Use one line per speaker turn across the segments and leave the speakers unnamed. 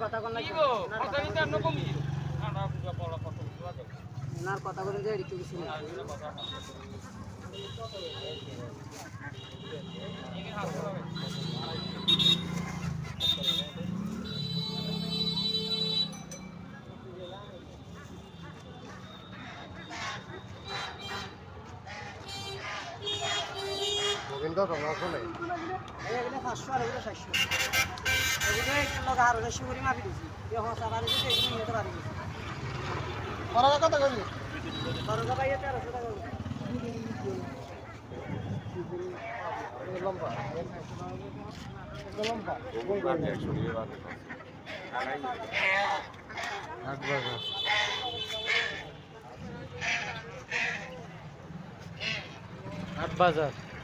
কথা কোন ওনার কথা বলেন যে এদিকে কিছু নেই।
তোমার শোনে
এই এগুলো পাঁচশো আর এগুলো চারশো এগুলো একটা লোক আরও চারশো করে মাপি দিছি। এই হসা বাড়ি দিচ্ছে এগুলো নিতে পারি
করা কত করবি
খরচা পাইয়ে তেরোশো টাকা।
লম্বা। লম্বা। আট বাজার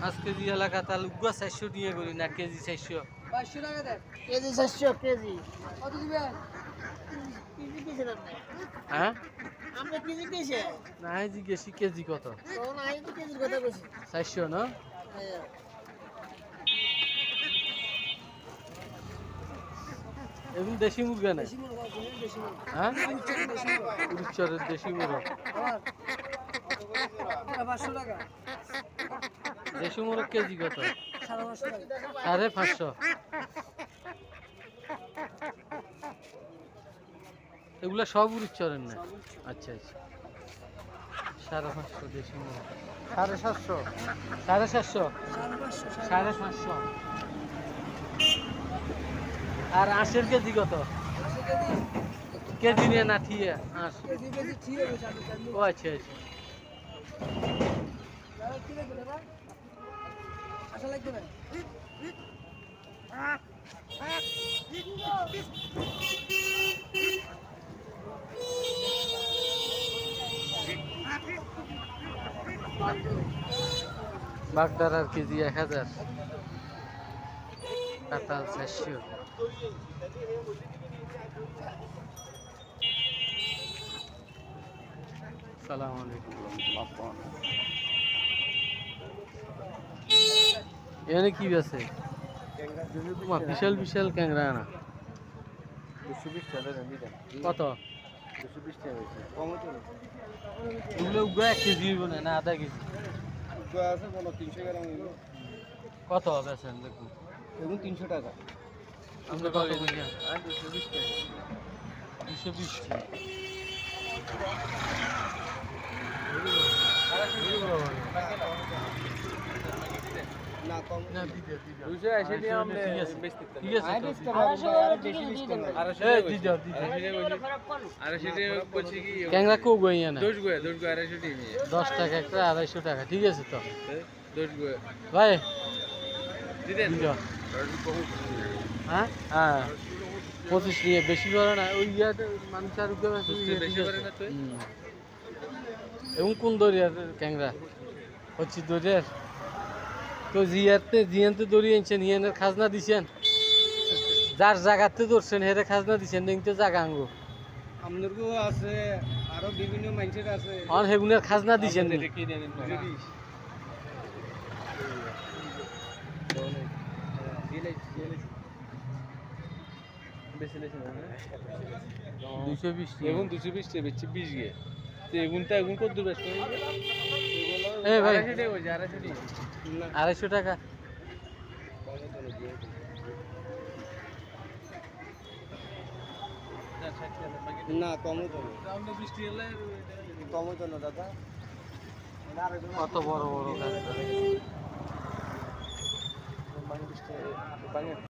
পাঁচ কেজি এলা কাতাল উগুয়া চারশো দিয়ে করি না কেজি চারশো।
পাঁচশো টাকা দেন। কেজি চারশো কেজি। কত দিবেন? কেজি
হ্যাঁ?
আপনি কেজি দিয়েছে।
না জিজ্ঞেসি কেজি কত?
তখন আমি তো কেজির কথা বলছি।
চারশো না? এগুলো দেশি মুরগা না
বেশি করছেন বেশি
হ্যাঁ?
বেশি
উচ্চরের দেশি মুরগ। দেশি মুরগ কেজি কত?
সাড়ে পাঁচশো
এগুলা সব উচ্চরের না? আচ্ছা আচ্ছা। সাড়ে পাঁচশো দেশি মুরগ। সাড়ে সাতশো। সাড়ে সাতশো?
সাড়ে পাঁচশো
আর আঁশের কেজি কত?
কেজি।
নিয়ে না ঠিয়ে আঁশ।
ঠিক চালু
ও আচ্ছা আচ্ছা।
আশা লাগবে
কেজি এক হাজার। কাতাল চারশো। সালাম আলাইকুম এখানে কি আছে? বিশাল বিশাল ক্যাংরা
দুশো বিশ টাকা
কত?
দুশো বিশ টাকা
কেজি না আধা কেজি?
গ্রাম
কত
এগুলো তিনশো টাকা
আপনি কত
টাকা।
দুশো বিশ
কম
না দিতে দিতে
দুশো আশি দিয়ে আমরা
ঠিক আছে
বেচতে পারি।
ঠিক আছে
আয়
তো।
বেচতে পারব, আরও বেশি বেচতে পারব। আড়াইশো
এই
টাকা
দি
বলছি।
দাও, দি দাও।
আড়াইশো টাকা বলছি কি
ক্যাংরা কো গইয়া না
আড়াইশো টাকা
ঠিক আছে তো ভাই। হ্যাঁ হ্যাঁ পঁচিশ নিয়ে বেশি করে না ওই ইয়াতে ইয়ে। এবং কোন দরিয়ার ক্যাংরা হচ্ছে দরিয়ার তো জিয়াতে জিয়ানতে দড়ি আনছেন হিয়ানের খাজনা দিছেন। যার জায়গাতে ধরছেন হেরে খাজনা দিছেন দেখতে জায়গা আঙ্গু
আপনারও আছে আরও বিভিন্ন মানুষের আছে।
অন হেগুনের খাজনা দিছেন নি? দুইশো বিশ
এগুন দুশো বিশ বিশ গে। এগুনটা এগুন কত দূর বেচতে
ভাই।
আড়াইশো টাকা না কমও তো। কমও তো না দাদা।
কত বড় বড় গাছ।